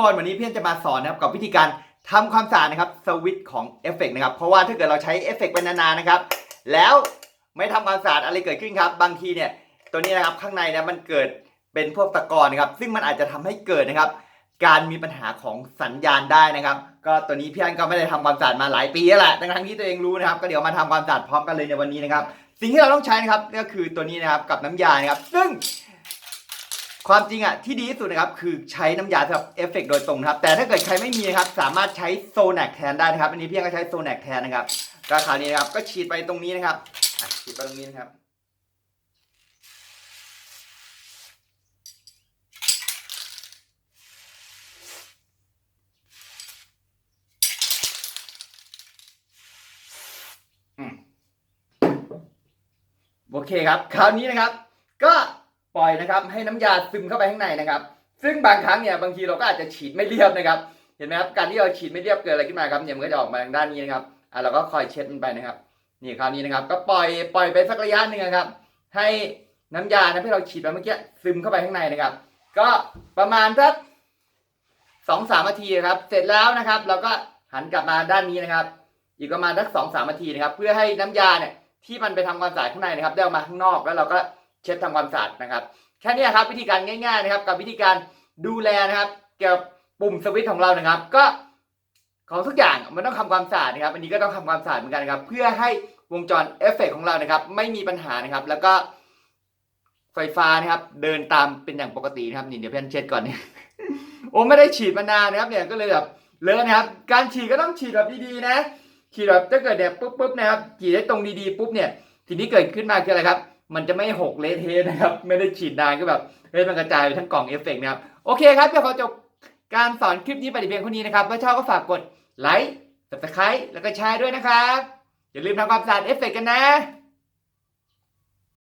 คนวันนี้เพี่อนจะมาสอนนะครับกับวิธีการทำความสะอาดนะครับสวิตช์ของเอฟเฟกต์นะครับเพราะว่าถ้าเกิดเราใช้เอฟเฟกต์ไปนานๆนะครับ แล้วไม่ทำความสะอาดอะไรเกิดขึ้นครับ บางทีเนี่ยตัวนี้นะครับข้างในเนี่ยมันเกิดเป็นพวกตะกอนนะครับซึ่งมันอาจจะทำให้เกิดนะครับ การมีปัญหาของสัญญาณได้นะครับ ก็ตัวนี้พี่อันก็ไม่ได้ทำความสะอาดมาหลายปีแล้วแหละทั้งที่ตัวเองรู้นะครับ ก็เดี๋ยวมาทำความสะอาดพร้อมกันเลยในวันนี้นะครับ สิ่งที่เราต้องใช้นะครับก็คือตัวนี้นะครับกับน้ำยานะครับซึ่ง ความจริงอะที่ดีที่สุดนะครับคือใช้น้ำยาสำหรับเอฟเฟกต์โดยตรงนะครับ แต่ถ้าเกิดใครไม่มีนะครับสามารถใช้โซแนกแทนได้นะครับ อันนี้พี่อันก็ใช้โซแนกแทนนะครับก็คราวนี้นะครับก็ฉีดไปตรงนี้นะครับฉีดไปตรงนี้นะครับโอเคครับ คราวนี้นะครับ ก็ ปล่อยนะครับให้น้ำยาซึมเข้าไปข้างในนะครับ ซึ่งบางครั้งเนี่ยบางทีเราก็อาจจะฉีดไม่เรียบนะครับ เห็นไหมครับการที่เราฉีดไม่เรียบเกิดอะไรขึ้นมาครับเนี่ยมันก็จะออกมาทางด้านนี้นะครับอะเราก็คอยเช็ดมันไปนะครับ นี่คราวนี้นะครับ ก็ปล่อยปล่อยไปสักระยะหนึ่งนะครับ ให้น้ำยานะที่เราฉีดไปเมื่อกี้ซึมเข้าไปข้างในนะครับ ก็ประมาณสักสองสามนาทีครับ เสร็จแล้วนะครับ เราก็หันกลับมาด้านนี้นะครับ อีกประมาณสักสองสามนาทีนะครับ เพื่อให้น้ำยาเนี่ยที่มันไปทำความสะอาดข้างในนะครับได้ออกมาข้างนอกแล้วเราก็ เช็ดทำความสะอาดนะครับแค่นี้ครับวิธีการง่ายๆนะครับ กับวิธีการดูแลนะครับ เกี่ยวกับปุ่มสวิตช์ของเรานะครับ ก็ของทุกอย่างมันต้องทำความสะอาดนะครับ อันนี้ก็ต้องทำความสะอาดเหมือนกันนะครับ เพื่อให้วงจรเอฟเฟกต์ของเรานะครับ ไม่มีปัญหานะครับ แล้วก็ไฟฟ้านะครับ เดินตามเป็นอย่างปกตินะครับนี่เดี๋ยวเพื่อนเช็ดก่อนเนี่ยโอ้ไม่ได้ฉีดมานานนะครับ เนี่ยก็เลยแบบเลอะนะครับ การฉีดก็ต้องฉีดแบบดีๆนะฉีดแบบถ้าเกิดเนี่ยปุ๊บปุ๊บนะครับฉีดได้ตรงดีๆปุ๊บเนี่ยทีนี้เกิดขึ้นมาคืออะไรครับ มันจะไม่หกเละเทะนะครับ ไม่ได้ฉีดนานก็แบบเฮ้ยมันกระจายไปทั้งกล่องเอฟเฟกต์นะครับ โอเคครับเดี๋ยวขอจบการสอนคลิปนี้ไปเพียงเท่านี้นะครับถ้าชอบก็ฝากกดไลค์ subscribe แล้วก็แชร์ด้วยนะครับ อย่าลืมทำความสะอาดเอฟเฟกต์กันนะ